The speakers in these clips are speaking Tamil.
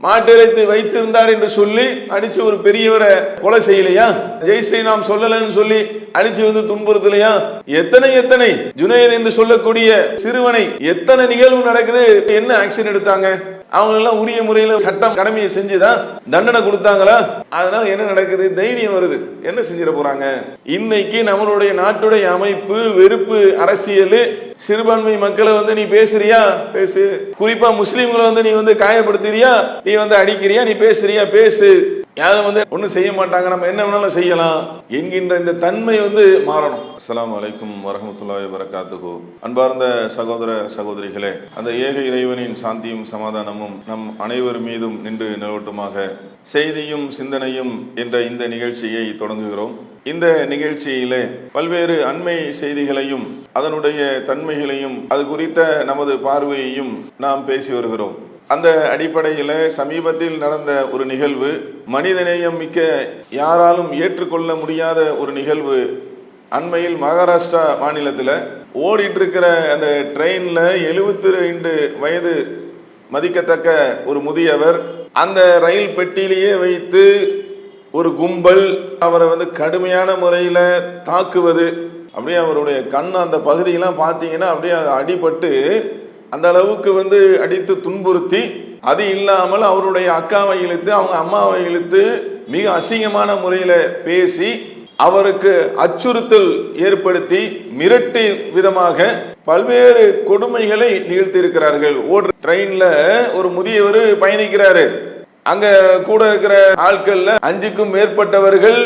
மாட்டிறைத்து வைத்திருந்தார் என்று சொல்லி அடிச்சு ஒரு பெரியவரை கொலை செய்யலையா? ஜெய் ஸ்ரீராம் சொல்லலன்னு சொல்லி அழிச்சு வந்து துன்புறுத்தலையா எத்தனை எத்தனை? ஜுனையத் என்று சொல்லக்கூடிய சிறுவனை எத்தனை நிகழ்வு நடக்குது? என்ன ஆக்ஷன் எடுத்தாங்க? அவங்க எல்லாம் உரிய முறையில சட்டம் கடமையை செஞ்சுதான் தண்டனை கொடுத்தாங்களா? அதனால என்ன நடக்குது? தைரியம் வருது. என்ன செஞ்சிட போறாங்க? இன்னைக்கு நம்மளுடைய நாட்டுடைய அமைப்பு வெறுப்பு அரசியல் சிறுபான்மை மக்களை வந்து நீ பேசுறியா? பேசு. குறிப்பா முஸ்லீம்களை வந்து நீ வந்து காயப்படுத்துறியா? நீ வந்து அடிக்கிறியா? நீ பேசுறியா? பேசு. யாரும் வந்து ஒன்றும் செய்ய மாட்டாங்க நம்ம என்ன வேணாலும் செய்யலாம் என்கின்ற இந்த தன்மை வந்து மாறணும். அஸ்லாம் வலைக்கும் வரமத்துல்லாய் வரகாத்துகு அன்பார்ந்த சகோதர சகோதரிகளே அந்த ஏக இறைவனின் சாந்தியும் சமாதானமும் நம் அனைவர் மீதும் நின்று நிலவட்டுமாக செய்தியும் சிந்தனையும் என்ற இந்த நிகழ்ச்சியை தொடங்குகிறோம். இந்த நிகழ்ச்சியிலே பல்வேறு அண்மை செய்திகளையும் அதனுடைய தன்மைகளையும் அது குறித்த நமது பார்வையையும் நாம் பேசி வருகிறோம். அந்த அடிப்படையில் சமீபத்தில் நடந்த ஒரு நிகழ்வு மனிதநேயம் மிக்க யாராலும் ஏற்றுக்கொள்ள முடியாத ஒரு நிகழ்வு. அண்மையில் மகாராஷ்டிரா மாநிலத்தில் ஓடிட்டு இருக்கிற அந்த ட்ரெயினில் எழுபத்தி ரெண்டு வயது மதிக்கத்தக்க ஒரு முதியவர் அந்த ரயில் பெட்டியிலேயே வைத்து ஒரு கும்பல் அவரை வந்து கடுமையான முறையில் தாக்குவது. அப்படியே அவருடைய கண் அந்த பகுதியெல்லாம் பார்த்தீங்கன்னா அப்படியே அது அடிபட்டு அந்த அளவுக்கு வந்து அடித்து துன்புறுத்தி அது இல்லாமல் அவருடைய அக்காவை இழுத்து அவங்க அம்மாவை இழுத்து மிக அசிங்கமான முறையில் பேசி அவருக்கு அச்சுறுத்தல் ஏற்படுத்தி மிரட்டி விதமாக பல்வேறு கொடுமைகளை நிகழ்த்தி இருக்கிறார்கள் ஓடுற ட்ரெயின்ல ஒரு முதியவர் பயணிக்கிறாரு. அங்க கூட இருக்கிற ஆட்கள்ல அஞ்சுக்கும் மேற்பட்டவர்கள்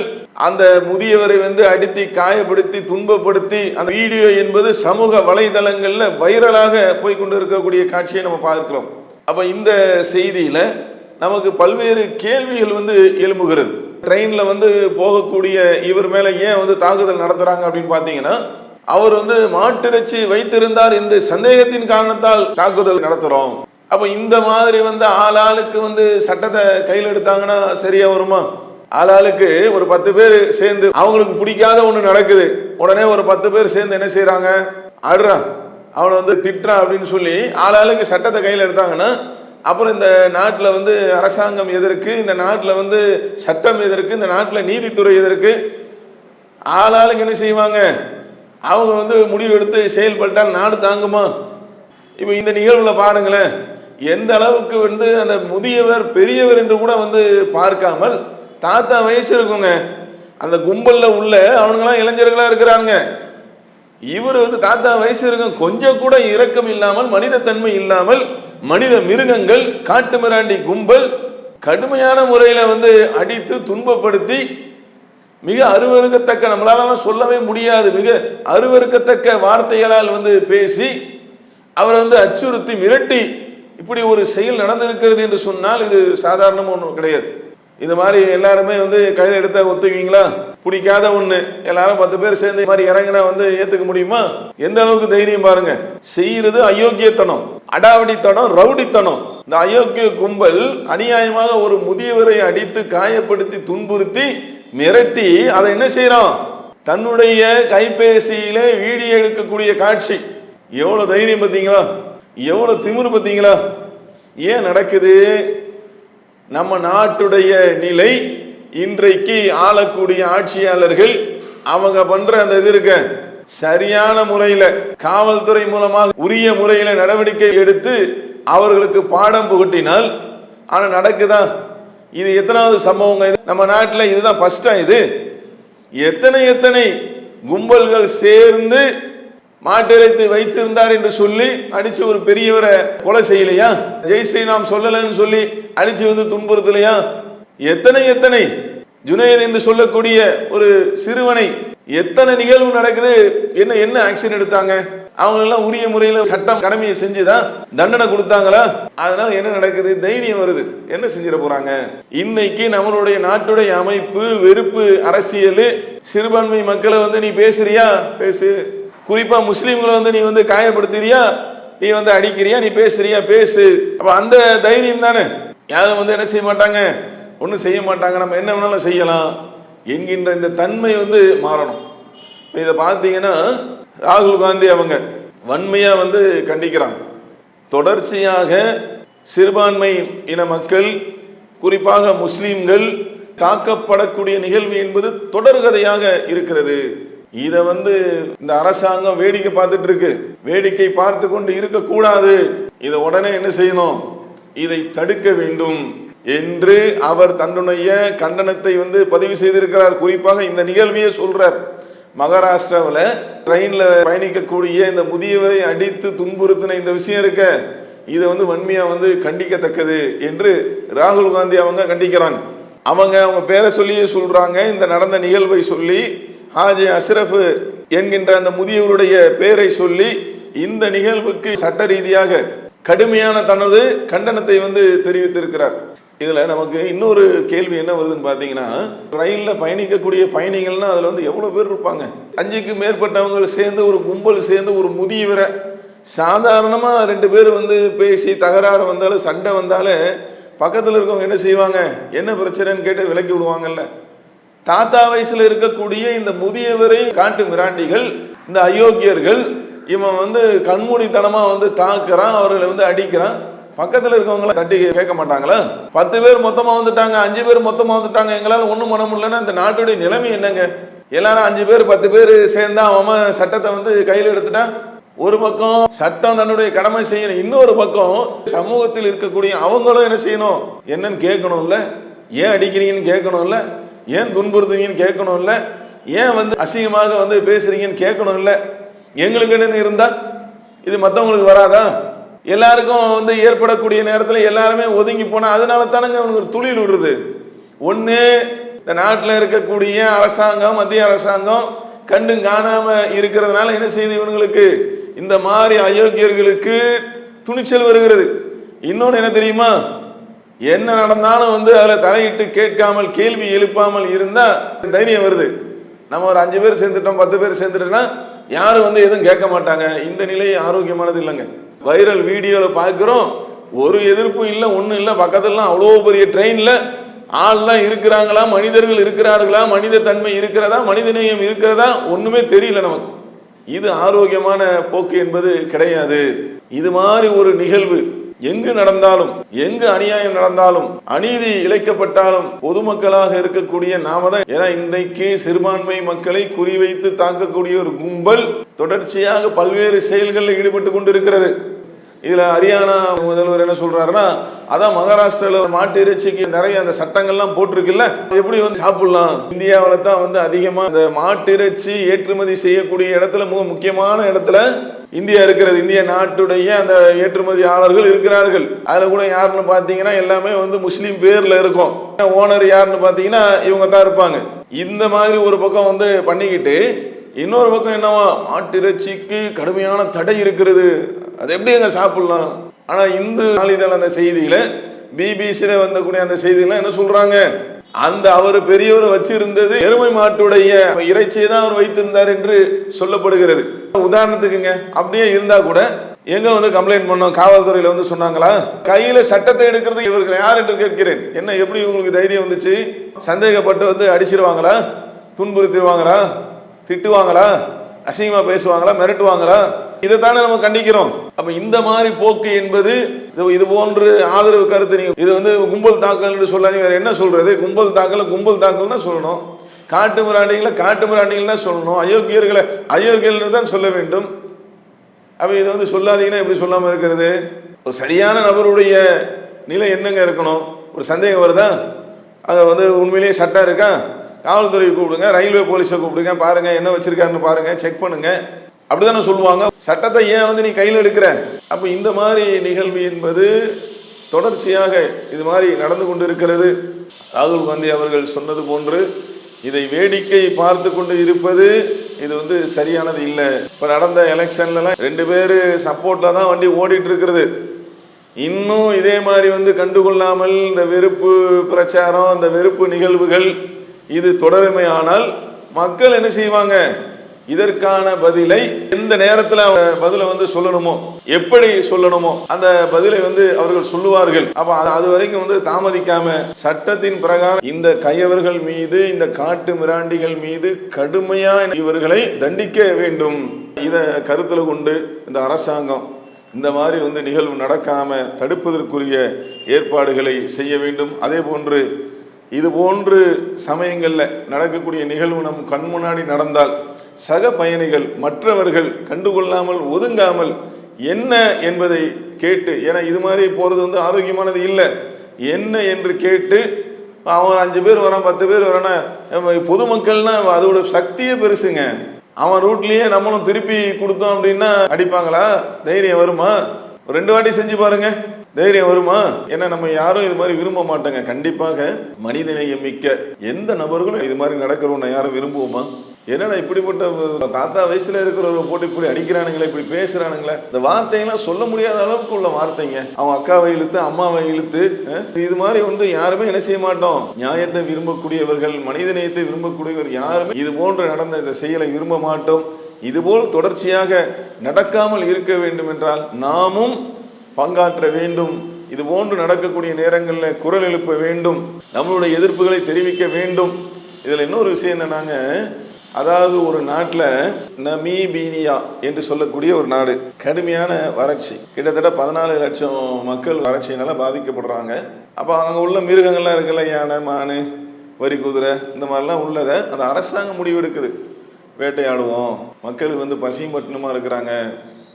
அந்த முதியவரை வந்து அடித்து காயப்படுத்தி துன்பப்படுத்தி அந்த வீடியோ என்பது சமூக வலைதளங்கள்ல வைரலாக போய்கொண்டு இருக்கக்கூடிய காட்சியை நம்ம பார்க்கிறோம். அப்ப இந்த செய்தியில நமக்கு பல்வேறு கேள்விகள் வந்து எழும்புகிறது. ட்ரெயின்ல வந்து போகக்கூடிய இவர் மேல ஏன் வந்து தாக்குதல் நடத்துறாங்க அப்படின்னு பாத்தீங்கன்னா அவர் வந்து மாட்டிறைச்சி வைத்திருந்தார் இந்த சந்தேகத்தின் காரணத்தால் தாக்குதல் நடத்துறோம். அப்போ இந்த மாதிரி வந்து ஆளாளுக்கு வந்து சட்டத்தை கையில் எடுத்தாங்கன்னா சரியா வருமா? ஆளாளுக்கு ஒரு பத்து பேர் சேர்ந்து அவங்களுக்கு பிடிக்காத ஒன்று நடக்குது. உடனே ஒரு பத்து பேர் சேர்ந்து என்ன செய்யறாங்க ஆடுறான் அவனை வந்து திட்டுறான் அப்படின்னு சொல்லி ஆளாளுக்கு சட்டத்தை கையில் எடுத்தாங்கன்னா அப்புறம் இந்த நாட்டில் வந்து அரசாங்கம் எதற்கு இந்த நாட்டில் வந்து சட்டம் எதற்கு இந்த நாட்டில் நீதித்துறை எதற்கு? ஆளாளுக்கு என்ன செய்வாங்க? அவங்க வந்து முடிவு எடுத்து செயல்பட்டால் நாடு தாங்குமா? இப்போ இந்த நிகழ்வுல பாருங்களேன். எந்த அளவுக்கு வந்து அந்த முதியவர் பெரியவர் என்று கூட வந்து பார்க்காமல் தாத்தா வயசு இருக்குங்க. அந்த கும்பல்ல உள்ள அவனுங்களாம் இளைஞர்களா இருக்கிறானுங்க. இவர் வந்து தாத்தா வயசு இருக்கும் கொஞ்சம் கூட இரக்கம் இல்லாமல் மனிதத்தன்மை இல்லாமல் மனித மிருகங்கள் காட்டு மிராண்டி கும்பல் கடுமையான முறையில வந்து அடித்து துன்பப்படுத்தி மிக அருவருக்கத்தக்க நம்மளால சொல்லவே முடியாது மிக அருவருக்கத்தக்க வார்த்தைகளால் வந்து பேசி அவரை வந்து அச்சுறுத்தி மிரட்டி இப்படி ஒரு செயல் நடந்திருக்கிறது என்று சொன்னால் இது சாதாரணம் ஒன்றும் கிடையாது. இந்த மாதிரி எல்லாருமே வந்து கையில் எடுத்த ஒத்துக்குவீங்களா? பிடிக்காத ஒண்ணு. எல்லாரும் பத்து பேர் சேர்ந்து மாதிரி இறங்கினா வந்து ஏத்துக்க முடியுமா? எந்த அளவுக்கு தைரியம் பாருங்க. செய்யறது அயோக்கியத்தனம் அடாவடித்தனம் ரவுடித்தனம். இந்த அயோக்கிய கும்பல் அநியாயமாக ஒரு முதியவரை அடித்து காயப்படுத்தி துன்புறுத்தி மிரட்டி அதை என்ன செய்யறான்? தன்னுடைய கைபேசியிலே வீடியோ எடுக்கக்கூடிய காட்சி. எவ்வளவு தைரியம் பார்த்தீங்களா? எவ்வளவு திமிரு பார்த்தீங்களா? ஏன் நடக்குது? நம்ம நாட்டுடைய நிலை இன்றைக்கு ஆளக்கூடிய ஆட்சியாளர்கள் அவங்க பண்ற அந்த இது இருக்க சரியான முறையில காவல்துறை மூலமாக உரிய முறையில நடவடிக்கை எடுத்து அவர்களுக்கு பாடம் புகட்டினால் ஆனா நடக்குதா? இது எத்தனாவது சம்பவங்க இது? நம்ம நாட்டில் இதுதான் ஃபஸ்ட்டா இது. எத்தனை எத்தனை கும்பல்கள் சேர்ந்து மாட்டிறைத்து வைத்திருந்தார் என்று சொல்லி அடிச்சு ஒரு பெரியவரை கொலை செய்யலையா? ஜெய் ஸ்ரீராம் சொல்லலன்னு சொல்லி அடிச்சு வந்து துன்புறுத்தலையா? எத்தனை எத்தனை? ஜுனையத் என்று சொல்லக்கூடிய ஒரு சிறுவனை எத்தனை நிகழ்வு நடக்குது? என்ன என்ன ஆக்ஷன் எடுத்தாங்க? அவங்க எல்லாம் உரிய முறையில் சட்டம் கடமையை செஞ்சுதான் தண்டனை கொடுத்தாங்களா? அதனால என்ன நடக்குது? தைரியம் வருது. என்ன செஞ்சிட போறாங்க? இன்னைக்கு நம்மளுடைய நாட்டுடைய அமைப்பு வெறுப்பு அரசியல் சிறுபான்மை மக்களை வந்து நீ பேசுறியா? பேசு. குறிப்பா முஸ்லீம்களை வந்து நீ வந்து காயப்படுத்துறியா? நீ வந்து அடிக்கிறியா? நீ பேசுறியா? பேசு. அப்ப அந்த தைரியம் தானே. யாரும் வந்து என்ன செய்ய மாட்டாங்க? ஒன்றும் செய்ய மாட்டாங்க. நம்ம என்ன வேணாலும் செய்யலாம். என்கின்ற இந்த தன்மை வந்து மாறணும். இதை பார்த்தீங்கன்னா ராகுல் காந்தி அவங்க வன்மையா வந்து கண்டிக்கிறாங்க. தொடர்ச்சியாக சிறுபான்மை இன மக்கள் குறிப்பாக முஸ்லீம்கள் தாக்கப்படக்கூடிய நிகழ்வு என்பது தொடர்கதையாக இருக்கிறது. இதை வந்து இந்த அரசாங்கம் வேடிக்கை பார்த்துட்டு இருக்கு வேடிக்கை பார்த்து கொண்டு இருக்கக்கூடாது. இதை உடனே என்ன செய்யணும்? இதை தடுக்க வேண்டும் என்று அவர் தன்னுடைய கண்டனத்தை வந்து பதிவு செய்திருக்கிறார். குறிப்பாக இந்த நிகழ்வையே சொல்றார். மகாராஷ்டிராவில் ட்ரெயினில் பயணிக்கக்கூடிய இந்த முதியவரை அடித்து துன்புறுத்தின இந்த விஷயம் இருக்க இதை வந்து வன்மையாக வந்து கண்டிக்கத்தக்கது என்று ராகுல் காந்தி அவங்க கண்டிக்கிறாங்க. அவங்க அவங்க பேரை சொல்லியே சொல்கிறாங்க இந்த நடந்த நிகழ்வை சொல்லி ஹாஜி அஷ்ரஃபு என்கின்ற அந்த முதியவருடைய பெயரை சொல்லி இந்த நிகழ்வுக்கு சட்ட ரீதியாக கடுமையான தனது கண்டனத்தை வந்து தெரிவித்திருக்கிறார். இதுல நமக்கு இன்னொரு கேள்வி என்ன வருதுன்னு பாத்தீங்கன்னா ரயில்ல பயணிக்கக்கூடிய பயணிகள்னா அதுல வந்து எவ்வளவு பேர் இருப்பாங்க? அஞ்சுக்கு மேற்பட்டவங்க சேர்ந்து ஒரு கும்பல் சேர்ந்து ஒரு முதியவரை சாதாரணமா ரெண்டு பேர் வந்து பேசி தகராறு வந்தாலும் சண்டை வந்தாலே பக்கத்துல இருக்கவங்க என்ன செய்வாங்க? என்ன பிரச்சனைன்னு கேட்டு விலக்கி விடுவாங்கல்ல. தாத்தா வயசுல இருக்கக்கூடிய இந்த முதியவரை காட்டு மிராண்டிகள் இந்த அயோக்கியர்கள் இவன் வந்து கண்மூடித்தனமா வந்து தாக்குறான் அவர்களை வந்து அடிக்கிறான். பக்கத்துல இருக்கவங்கள தட்டி கேட்க மாட்டாங்களா? பத்து பேர் மொத்தமா வந்துட்டாங்க அஞ்சு பேர் மொத்தமா வந்துட்டாங்க எங்களால ஒண்ணும் பண்ண முடியலன்னா இந்த நாட்டுடைய நிலைமை என்னங்க? எல்லாரும் அஞ்சு பேர் பத்து பேர் சேர்ந்தா அவன் சட்டத்தை வந்து கையில் எடுத்துட்டான். ஒரு பக்கம் சட்டம் தன்னுடைய கடமை செய்யணும் இன்னொரு பக்கம் சமூகத்தில் இருக்கக்கூடிய அவங்களும் என்ன செய்யணும்? என்னன்னு கேட்கணும்ல? ஏன் அடிக்கிறீங்கன்னு கேட்கணும்ல? ஏன் துன்புறுத்துறீங்கன்னு கேட்கணும்ல? ஏன் வந்து அசிங்கமாக வந்து பேசுறீங்கன்னு கேட்கணும்ல? எங்களுக்கு என்னென்னு இருந்தா? இது மற்றவங்களுக்கு வராதா? எல்லாருக்கும் வந்து ஏற்படக்கூடிய நேரத்தில் எல்லாருமே ஒதுங்கி போனால் அதனால தானங்க அவனுக்கு ஒரு துளியில் விடுறது. ஒன்று இந்த நாட்டில் இருக்கக்கூடிய அரசாங்கம் மத்திய அரசாங்கம் கண்டு காணாமல் இருக்கிறதுனால என்ன செய்யுது இவனுங்களுக்கு இந்த மாதிரி அயோக்கியர்களுக்கு துணிச்சல் வருகிறது. இன்னொன்று என்ன தெரியுமா? என்ன நடந்தாலும் வந்து அதில் தலையிட்டு கேட்காமல் கேள்வி எழுப்பாமல் இருந்தால் தைரியம் வருது. நம்ம ஒரு அஞ்சு பேர் சேர்ந்துட்டோம் பத்து பேர் சேர்ந்துட்டோம்னா யாரும் வந்து எதுவும் கேட்க மாட்டாங்க. இந்த நிலை ஆரோக்கியமானது இல்லைங்க. வைரல் வீடியோவில் பார்க்குறோம் ஒரு எதிர்ப்பும் இல்லை ஒன்றும் இல்லை பக்கத்துலலாம் அவ்வளோ பெரிய ட்ரெயினில் ஆள்லாம் இருக்கிறாங்களா மனிதர்கள் இருக்கிறார்களா மனித தன்மை இருக்கிறதா மனிதநேயம் இருக்கிறதா ஒன்றுமே தெரியல நமக்கு. இது ஆரோக்கியமான போக்கு என்பது கிடையாது. இது மாதிரி ஒரு நிகழ்வு. எங்கு நடந்தாலும் எங்கு அநியாயம் நடந்தாலும் அநீதி இழைக்கப்பட்டாலும் பொதுமக்களாக இருக்கக்கூடிய நாம தான் ஏன்னா இன்றைக்கு சிறுபான்மை மக்களை குறிவைத்து தாக்கக்கூடிய ஒரு கும்பல் தொடர்ச்சியாக பல்வேறு செயல்களில் ஈடுபட்டு கொண்டிருக்கிறது. இதுல ஹரியானா முதல்வர் என்ன சொல்றாருன்னா அதான் மகாராஷ்டிரால மாட்டு இறைச்சிக்கு நிறைய அந்த சட்டங்கள்லாம் போட்டிருக்குல்ல எப்படி வந்து சாப்பிடலாம்? இந்தியாவில தான் வந்து அதிகமா இந்த மாட்டு இறைச்சி ஏற்றுமதி செய்யக்கூடிய இடத்துல மிக முக்கியமான இடத்துல இந்தியா இருக்கிறது. இந்திய நாட்டுடைய அந்த ஏற்றுமதியாளர்கள் இருக்கிறார்கள். அதுல கூட யாருன்னு பாத்தீங்கன்னா எல்லாமே வந்து முஸ்லீம் பேர்ல இருக்கும். ஓனர் யாருன்னு பாத்தீங்கன்னா இவங்க தான் இருப்பாங்க. இந்த மாதிரி ஒரு பக்கம் வந்து பண்ணிக்கிட்டு இன்னொரு பக்கம் என்னவா? மாட்டிறைச்சிக்கு கடுமையான தடை இருக்கிறது. அது எப்படி எங்க சாப்பிடலாம்? ஆனா இந்து நாளிதழ் அந்த செய்தியில பிபிசியில வந்தக்கூடிய அந்த செய்தியில என்ன சொல்றாங்க? அந்த அவர் பெரியவர் வச்சிருந்தது எருமை மாட்டுடைய இறைச்சியை தான் அவர் வைத்திருந்தார் என்று சொல்லப்படுகிறது. உதாரணத்துக்குங்க அப்படியே இருந்தா கூட எங்க வந்து கம்ப்ளைண்ட் பண்ணோம்? காவல்துறையில வந்து சொன்னாங்களா? கையில சட்டத்தை எடுக்கிறது இவர்கள் யார் என்று கேட்கிறேன். என்ன எப்படி உங்களுக்கு தைரியம் வந்துச்சு? சந்தேகப்பட்டு வந்து அடிச்சிருவாங்களா? துன்புறுத்திடுவாங்களா? திட்டுவாங்களா? அசிங்கமா பேசுவாங்களா? மிரட்டுவாங்களா? இதைத்தானே நம்ம கண்டிக்கிறோம். அப்ப இந்த மாதிரி போக்கு என்பது இது- இது போன்று ஆதரவு கருத்து நீங்க இது வந்து கும்பல் தாக்கல் சொல்லாதீங்க. வேற என்ன சொல்றது? கும்பல் தாக்கல் கும்பல் தாக்கல் தான் சொல்லணும். காட்டு மிராண்டிகளை காட்டு மிராண்டிகள் தான் சொல்லணும். அயோக்கியர்களை அயோக்கியர்கள் தான் சொல்ல வேண்டும். அப்ப இதை வந்து சொல்லாதீங்கன்னா எப்படி சொல்லாம இருக்கிறது? ஒரு சரியான நபருடைய நிலை என்னங்க இருக்கணும்? ஒரு சந்தேகம் வருதா? அங்கே வந்து உண்மையிலேயே சட்டம் இருக்கா? காவல்துறையை கூப்பிடுங்க ரயில்வே போலீஸை கூப்பிடுங்க பாருங்க என்ன வச்சிருக்காருன்னு பாருங்க செக் பண்ணுங்க. அப்படிதானே சொல்லுவாங்க? சட்டத்தை ஏன் வந்து நீ கையில் எடுக்கிற? அப்ப இந்த மாதிரி நிகழ்வு என்பது தொடர்ச்சியாக இது மாதிரி நடந்து கொண்டு இருக்கிறது ராகுல் காந்தி அவர்கள் சொன்னது போன்று இதை வேடிக்கை பார்த்து கொண்டு இருப்பது இது வந்து சரியானது இல்லை. இப்ப நடந்த எலெக்ஷன்லலாம் ரெண்டு பேர் சப்போர்ட்ல தான் வண்டி ஓடிட்டு இருக்கிறது இன்னும் இதே மாதிரி வந்து கண்டுகொள்ளாமல் இந்த வெறுப்பு பிரச்சாரம் இந்த வெறுப்பு நிகழ்வுகள் இது தொடருமையானால் மக்கள் என்ன செய்வாங்க? இதற்கான பதிலை எந்த நேரத்தில் பதிலை வந்து சொல்லணுமோ எப்படி சொல்லணுமோ அந்த பதிலை வந்து அவர்கள் சொல்லுவார்கள். அப்ப அது- அது வரைக்கும் வந்து தாமதிக்காம சட்டத்தின் பிரகாரம் இந்த கையவர்கள் மீது இந்த காட்டு மிராண்டிகள் மீது கடுமையா இவர்களை தண்டிக்க வேண்டும். இதை கருத்தில் கொண்டு இந்த அரசாங்கம் இந்த மாதிரி வந்து நிகழ்வு நடக்காம தடுப்பதற்குரிய ஏற்பாடுகளை செய்ய வேண்டும். அதே போன்று இது போன்று சமயங்களில் நடக்கக்கூடிய நிகழ்வு நம் கண் முன்னாடி நடந்தால் சக பயணிகள் மற்றவர்கள் கண்டுகொள்ளாமல் ஒதுங்காமல் என்ன என்பதை கேட்டு ஏன்னா இது மாதிரி போகிறது வந்து ஆரோக்கியமானது இல்லை. என்ன என்று கேட்டு அவன் அஞ்சு பேர் வரான் பத்து பேர் வரானா பொதுமக்கள்னா அதோட சக்தியே பெருசுங்க. அவன் ரூட்லேயே நம்மளும் திருப்பி கொடுத்தோம் அப்படின்னா அடிப்பாங்களா? தைரியம் வருமா? ஒரு ரெண்டு வாட்டி செஞ்சு பாருங்க. தைரியம் வருமா? ஏன்னா நம்ம யாரும் இது மாதிரி விரும்ப மாட்டோங்க. கண்டிப்பாக மனிதநேயம் மிக்க எந்த நபர்களும் இது மாதிரி நடக்கிறவனை யாரும் விரும்புவோமா? என்னடா இப்படிப்பட்ட தாத்தா வயசுல இருக்கிறவங்க போட்டு இப்படி அடிக்கிறானுங்களே இப்படி பேசுறானுங்களே? இந்த வார்த்தைகள்லாம் சொல்ல முடியாத அளவுக்கு உள்ள வார்த்தைங்க. அவன் அக்காவை இழுத்து அம்மாவை இழுத்து இது மாதிரி வந்து யாருமே என்ன செய்ய மாட்டோம். நியாயத்தை விரும்பக்கூடியவர்கள் மனிதநேயத்தை விரும்பக்கூடியவர் யாருமே இது போன்று நடந்த இந்த செயலை விரும்ப மாட்டோம். இதுபோல் தொடர்ச்சியாக நடக்காமல் இருக்க வேண்டும் என்றால் நாமும் பங்காற்ற வேண்டும். இது போன்று நடக்கக்கூடிய நேரங்களில் குரல் எழுப்ப வேண்டும். நம்மளுடைய எதிர்ப்புகளை தெரிவிக்க வேண்டும். இதில் இன்னொரு விஷயம் என்னன்னாங்க அதாவது ஒரு நாட்டில் நமீபீனியா என்று சொல்லக்கூடிய ஒரு நாடு கடுமையான வறட்சி. கிட்டத்தட்ட பதினாலு லட்சம் மக்கள் வறட்சியினால பாதிக்கப்படுறாங்க. அப்போ அங்கே உள்ள மிருகங்கள்லாம் இருக்குல்ல யானை மானு வரி குதிரை இந்த மாதிரிலாம் உள்ளதை அந்த அரசாங்கம் முடிவெடுக்குது. வேட்டையாடுவோம். மக்களுக்கு வந்து பசியும் பட்டினமாக இருக்கிறாங்க.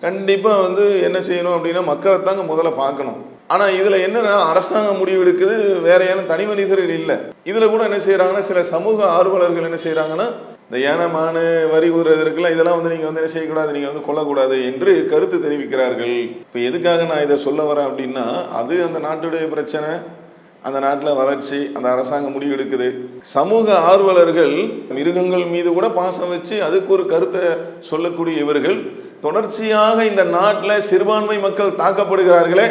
கண்டிப்பாக வந்து என்ன செய்யணும் அப்படின்னா மக்களை தாங்க முதல்ல பார்க்கணும். ஆனால் இதில் என்னன்னா அரசாங்கம் முடிவு எடுக்குது வேற யாரும் தனி மனிதர்கள் இல்லை. இதில் கூட என்ன செய்கிறாங்கன்னா சில சமூக ஆர்வலர்கள் என்ன செய்கிறாங்கன்னா இந்த யானை மானு வரி கூறுறது இருக்குல்ல இதெல்லாம் வந்து நீங்கள் வந்து என்ன செய்யக்கூடாது நீங்கள் வந்து கொல்லக்கூடாது என்று கருத்து தெரிவிக்கிறார்கள். இப்போ எதுக்காக நான் இதை சொல்ல வரேன் அப்படின்னா அது அந்த நாட்டுடைய பிரச்சனை அந்த நாட்டில் வளர்ச்சி அந்த அரசாங்கம் முடிவு எடுக்குது. சமூக ஆர்வலர்கள் மிருகங்கள் மீது கூட பாசம் வச்சு அதுக்கு ஒரு கருத்தை சொல்லக்கூடிய இவர்கள் தொடர்ச்சியாக இந்த நாட்டில் சிறுபான்மை மக்கள் தாக்கப்படுகிறார்களே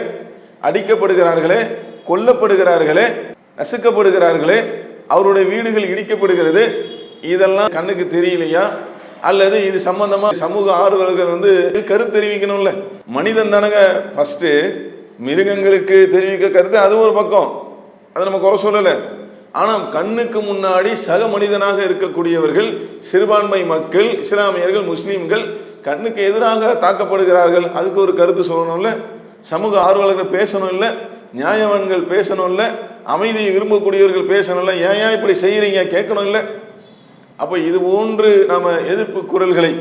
அடிக்கப்படுகிறார்களே கொல்லப்படுகிறார்களே நசுக்கப்படுகிறார்களே அவருடைய வீடுகள் இடிக்கப்படுகிறது. இதெல்லாம் கண்ணுக்கு தெரியலையா? அல்லது இது சம்பந்தமா சமூக ஆர்வலர்கள் வந்து கருத்து தெரிவிக்கணும்ல? மனிதன் தானங்க ஃபஸ்ட்டு மிருகங்களுக்கு தெரிவிக்க கருத்து அது ஒரு பக்கம். அதை நம்ம குறை சொல்லலை. ஆனால் கண்ணுக்கு முன்னாடி சக மனிதனாக இருக்கக்கூடியவர்கள் சிறுபான்மை மக்கள் இஸ்லாமியர்கள் முஸ்லீம்கள் கண்ணுக்கு எதிராக தாக்கப்படுகிறார்கள். அதுக்கு ஒரு கருத்து சொல்லணும்ல. சமூக ஆர்வலர்கள் பேசணும் இல்லை நியாயவான்கள் பேசணும் இல்லை அமைதியை விரும்பக்கூடியவர்கள் பேசணும்ல. ஏன் ஏன் இப்படி செய்கிறீங்க கேட்கணும் இல்லை அப்போ இது போன்று நம்ம எதிர்ப்பு குரல்களை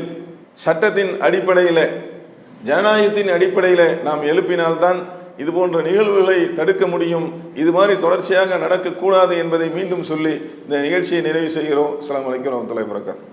சட்டத்தின் அடிப்படையில் ஜனநாயகத்தின் அடிப்படையில் நாம் எழுப்பினால்தான் இது போன்ற நிகழ்வுகளை தடுக்க முடியும். இது மாதிரி தொடர்ச்சியாக நடக்கக்கூடாது என்பதை மீண்டும் சொல்லி இந்த நிகழ்ச்சியை நிறைவு செய்கிறோம். அஸ்ஸலாமு வலைக்கிறோம் வரஹ்மத்துல்லாஹி வபரகாத்துஹு.